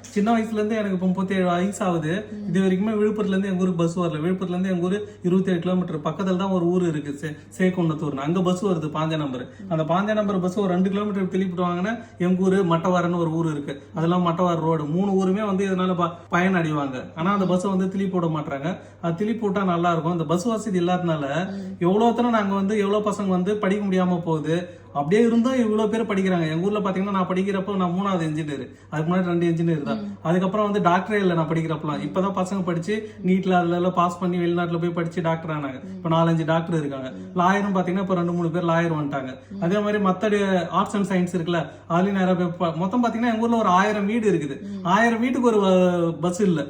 சின்ன வயசுல இருந்து எனக்கு இப்போ முப்பத்தி ஏழு வயசு ஆகுது இது வரைக்குமே விழுப்புரத்துல இருந்து எங்க ஊருக்கு பஸ் வரல. விழுப்புரத்துல இருந்து எங்க ஊர் இருபத்தி ஏழு கிலோமீட்டர் பக்கத்துல தான் ஒரு ஊர் இருக்கு. சே- சேக்குன்னத்தூர்னு அங்க பஸ் வருது பாஞ்ச நம்பர் அந்த பாஞ்ச நம்பர் பஸ் ஒரு ரெண்டு கிலோமீட்டர் திருப்பிட்டு வாங்கினா எங்க ஊர் மட்டவாரன்னு ஒரு ஊர் இருக்கு. அதெல்லாம் மட்டவார் ரோடு மூணு ஊருமே வந்து இதனால ப- பயன் அடைவாங்க ஆனா அந்த பஸ்ஸை வந்து திலி போட மாட்டாங்க அது போட்டா நல்லா இருக்கும். இந்த பஸ் வசதி இல்லாதனால எவ்வளோத்தனம் நாங்க வந்து எவ்வளவு பசங்க வந்து படிக்க முடியாம போகுது. அப்படியே இருந்தும் இவ்வளவு பேர் படிக்கிறாங்க. எங்க ஊர்ல பாத்தீங்கன்னா நான் படிக்கிறப்போ நான் மூணாவது இன்ஜினியர் அதுக்கு முன்னாடி ரெண்டு இன்ஜினியர் தான். அதுக்கப்புறம் வந்து டாக்டரே இல்லை நான் படிக்கிறப்பலாம் இப்பதான் பசங்க படிச்சு நீட்ல அதுல பாஸ் பண்ணி வெளிநாட்டுல போய் படிச்சு டாக்டர் ஆனாங்க. இப்ப நாலஞ்சு டாக்டர் இருக்காங்க. லாயரும் பாத்தீங்கன்னா இப்ப ரெண்டு மூணு பேர் லாயர் வந்துட்டாங்க. அதே மாதிரி மத்த ஆர்ட்ஸ் அண்ட் சயின்ஸ் இருக்குல்ல அதுலயும் நிறைய பேர் மொத்தம் பாத்தீங்கன்னா எங்க ஊர்ல ஒரு ஆயிரம் வீடு இருக்குது. ஆயிரம் வீட்டுக்கு ஒரு பஸ் இல்ல.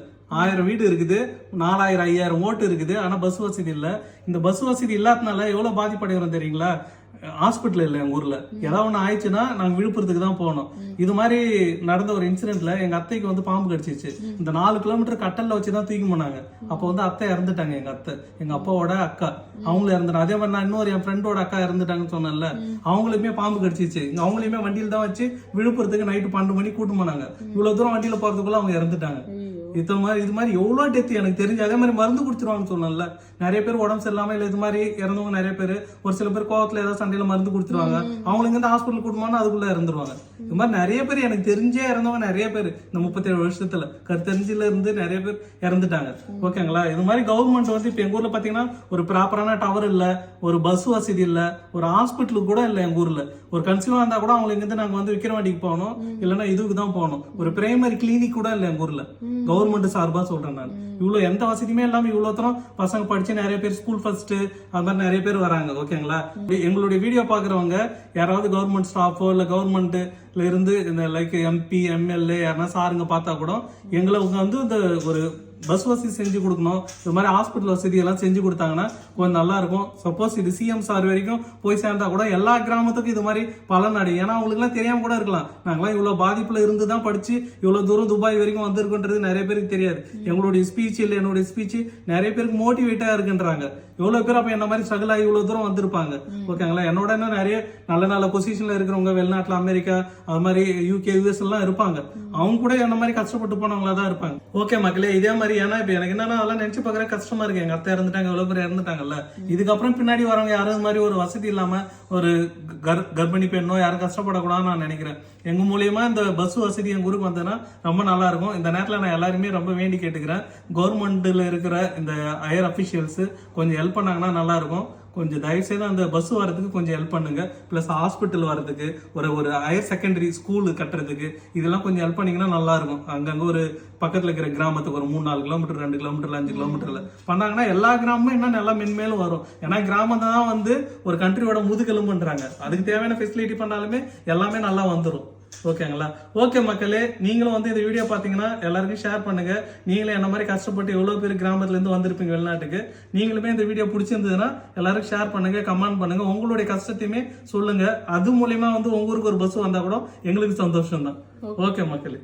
ஆயிரம் வீடு இருக்குது. நாலாயிரம் ஐயாயிரம் ஓட்டு இருக்குது. ஆனா பஸ் வசதி இல்ல. இந்த பஸ் வசதி இல்லாதனால எவ்வளவு பாதிப்படைகிறோம் தெரியுங்களா? ஹாஸ்பிட்டல் இல்லை எங்கள் ஊரில். ஏதாவது ஒன்று ஆயிடுச்சுன்னா நாங்கள் விழுப்புரத்துக்கு தான் போகணும். இது மாதிரி நடந்த ஒரு இன்சிடென்ட்ல எங்கள் அத்தைக்கு வந்து பாம்பு கடிச்சிச்சு. இந்த நாலு கிலோமீட்டர் கட்டலில் வச்சு தான் தூக்கி போனாங்க. அப்போ வந்து அத்தை இறந்துட்டாங்க எங்கள் அத்தை. எங்கள் அப்பாவோட அக்கா. அவங்களும் இறந்துட்டாங்க. அதே மாதிரி நான் இன்னொரு என் ஃப்ரெண்டோட அக்கா இறந்துட்டாங்கன்னு சொன்னேன்ல. அவங்களுமே பாம்பு கடிச்சிச்சு. இங்கே அவங்களையுமே வண்டியில் தான் வச்சு விழுப்புரத்துக்கு நைட்டு பன்னெண்டு மணி கூட்டு போனாங்க. இவ்வளோ தூரம் வண்டியில் போகிறதுக்குள்ள அவங்க இறந்துட்டாங்க. இது மாதிரி இது மாதிரி எவ்வளோ டெத்து எனக்கு தெரிஞ்சு அதே மாதிரி மருந்து குடிச்சிருவாங்கன்னு சொன்னேன்ல. நிறைய பேர் உடம்பு சரியில்லாம இல்லை இது மாதிரி இறந்தவங்க நிறைய பேர் ஒரு சில பேர் கோவத்துல ஏதாவது சண்டையில மருந்து குடிச்சிருவாங்க. அவங்களுக்கு வந்து ஹாஸ்பிட்டல் கூட்டமானா அதுக்குள்ள இறந்துருவாங்க. இது மாதிரி நிறைய பேர் எனக்கு தெரிஞ்சே இறந்தவங்க நிறைய பேர். இந்த முப்பத்தேழு வருஷத்துல கருத்தறிஞ்சில இருந்து நிறைய பேர் இறந்துட்டாங்க. ஓகேங்களா? இது மாதிரி கவர்மெண்ட் வந்து இப்போ எங்க ஊர்ல பாத்தீங்கன்னா ஒரு ப்ராப்பரான டவர் இல்ல ஒரு பஸ் வசதி இல்ல ஒரு ஹாஸ்பிட்டலுக்கு கூட இல்ல எங்க ஊர்ல. ஒரு கன்சியூமா இருந்தா கூட அவங்களுக்கு இருந்து நாங்க வந்து விக்கிரவாண்டிக்கு போகணும். இல்லைன்னா இதுக்கு தான் போகணும். ஒரு பிரைமரி கிளினிக் கூட இல்ல எங்க ஊர்ல. கவர்மெண்ட் சார்பா சொல்றேன் நான். இவ்வளவு எந்த வசதியுமே இல்லாம இவ்வளவு தூரம் பசங்க படிச்சு நிறைய பேர் ஸ்கூல் ஃபர்ஸ்ட் அது மாதிரி நிறைய பேர் வராங்க ஓகேங்களா எங்களுடைய வீடியோ பாக்குறவங்க யாராவது கவர்மெண்ட் ஸ்டாஃபோ இல்ல கவர்மெண்ட்ல இருந்து இந்த லைக் எம்பி எம்எல்ஏ யாருன்னா சாருங்க பார்த்தா கூட எங்களுக்கு வந்து இந்த ஒரு பஸ் வசதி செஞ்சு கொடுக்கணும். இது மாதிரி ஹாஸ்பிட்டல் வசதி எல்லாம் செஞ்சு கொடுத்தாங்கன்னா கொஞ்சம் நல்லா இருக்கும். சப்போஸ் இது சிஎம் சார் வரைக்கும் போய் சேர்ந்தா கூட எல்லா கிராமத்துக்கும் இது மாதிரி பலன் அடையும். ஏன்னா அவங்களுக்குலாம் தெரியாம கூட இருக்கலாம். நாங்களாம் இவ்வளவு பாதிப்புல இருந்து தான் படிச்சு இவ்வளவு தூரம் துபாய் வரைக்கும் வந்திருக்குன்றது நிறைய பேருக்கு தெரியாது. எங்களுடைய ஸ்பீச் இல்லை என்னுடைய ஸ்பீச் நிறைய பேருக்கு மோட்டிவேட்டா இருக்குன்றாங்க. எவ்வளவு பேர் அப்ப என்ன மாதிரி ஸ்ட்ரகிள் ஆகி இவ்வளவு தூரம் வந்திருப்பாங்க. ஓகேங்களா என்னோட இன்னும் நிறைய நல்ல நல்ல பொசிஷன்ல இருக்கிறவங்க வெளிநாட்டுல அமெரிக்கா அது மாதிரி யூகே யூஎஸ் எல்லாம் இருப்பாங்க. அவங்க கூட என்ன மாதிரி கஷ்டப்பட்டு போனவங்களா தான் இருப்பாங்க. ஓகே மக்களே இதே மாதிரி ஏன்னா இப்ப எனக்கு என்னன்னா அதெல்லாம் நினைச்சு பார்க்குற கஷ்டமா இருக்கு. எங்க அத்தை இறந்துட்டாங்க எவ்வளவு பேர் இறந்துட்டாங்கல்ல. இதுக்கப்புறம் பின்னாடி வரவங்க யாரும் இது மாதிரி ஒரு வசதி இல்லாம ஒரு கர்- கர்ப்பிணி பெண்ணோ யாரும் கஷ்டப்படக்கூடாதுன்னு நான் நினைக்கிறேன். எங்க மூலியமா இந்த பஸ் வசதி எங்க ஊருக்கு வந்ததுன்னா ரொம்ப நல்லா இருக்கும். இந்த நேரத்துல நான் எல்லாருமே ரொம்ப வேண்டி கேட்டுக்கிறேன். கவர்மெண்ட்ல இருக்கிற இந்த ஹையர் அபிஷியல்ஸ் கொஞ்சம் ஹெல்ப் பண்ணாங்கன்னா நல்லா இருக்கும். கொஞ்சம் தயவுசெய்து அந்த பஸ் வரதுக்கு கொஞ்சம் ஹெல்ப் பண்ணுங்க. ப்ளஸ் ஹாஸ்பிட்டல் வரதுக்கு ஒரு ஒரு ஹையர் செகண்டரி ஸ்கூல் கட்டுறதுக்கு இதெல்லாம் கொஞ்சம் ஹெல்ப் பண்ணீங்கன்னா நல்லா இருக்கும் அங்கங்க ஒரு பக்கத்துல இருக்கிற கிராமத்துக்கு ஒரு மூணு நாலு கிலோமீட்டர் ரெண்டு கிலோமீட்டர் அஞ்சு கிலோமீட்டர்ல பண்ணாங்கன்னா எல்லா கிராமமும் இன்னும் நல்லா மென்மேலும் வரும். ஏன்னா கிராமம் தான் வந்து ஒரு கண்ட்ரியோட முதுகெலும்புன்றாங்க. அதுக்கு தேவையான ஃபெசிலிட்டி பண்ணாலுமே எல்லாமே நல்லா வந்துடும் ஓகேங்களா? ஓகே மக்களே நீங்களும் வந்து இந்த வீடியோ பார்த்தீங்கன்னா எல்லாருக்கும் ஷேர் பண்ணுங்க. நீங்களும் என்ன மாதிரி கஷ்டப்பட்டு எவ்வளவு பேர் கிராமத்துல இருந்து வந்திருப்பீங்க வெளிநாட்டுக்கு நீங்களுமே இந்த வீடியோ பிடிச்சிருந்ததுன்னா எல்லாருக்கும் ஷேர் பண்ணுங்க கமெண்ட் பண்ணுங்க. உங்களுடைய கஷ்டத்தையுமே சொல்லுங்க. அது மூலியமா வந்து உங்க ஊருக்கு ஒரு பஸ் வந்தா கூட எங்களுக்கு சந்தோஷம் தான் ஓகே மக்களே.